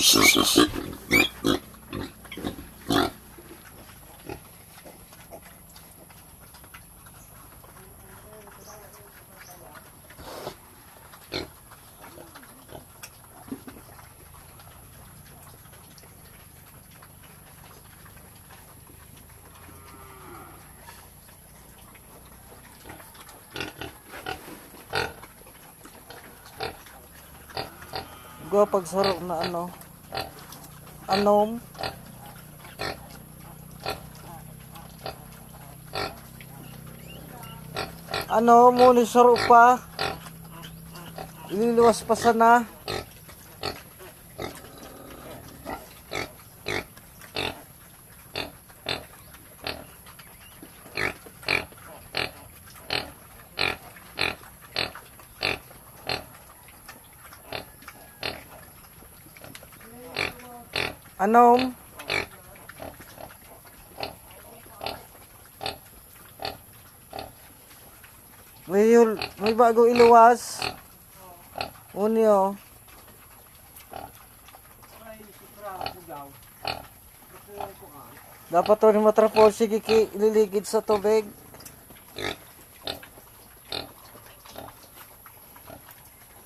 Go pagsarok na ano. Anom. Ano mo ni saro pa? Ililuwas pa sana. Anom. May, may bago iluwas. Uni oh. Dapat to ni matrapol sige ki ililigid sa tubig.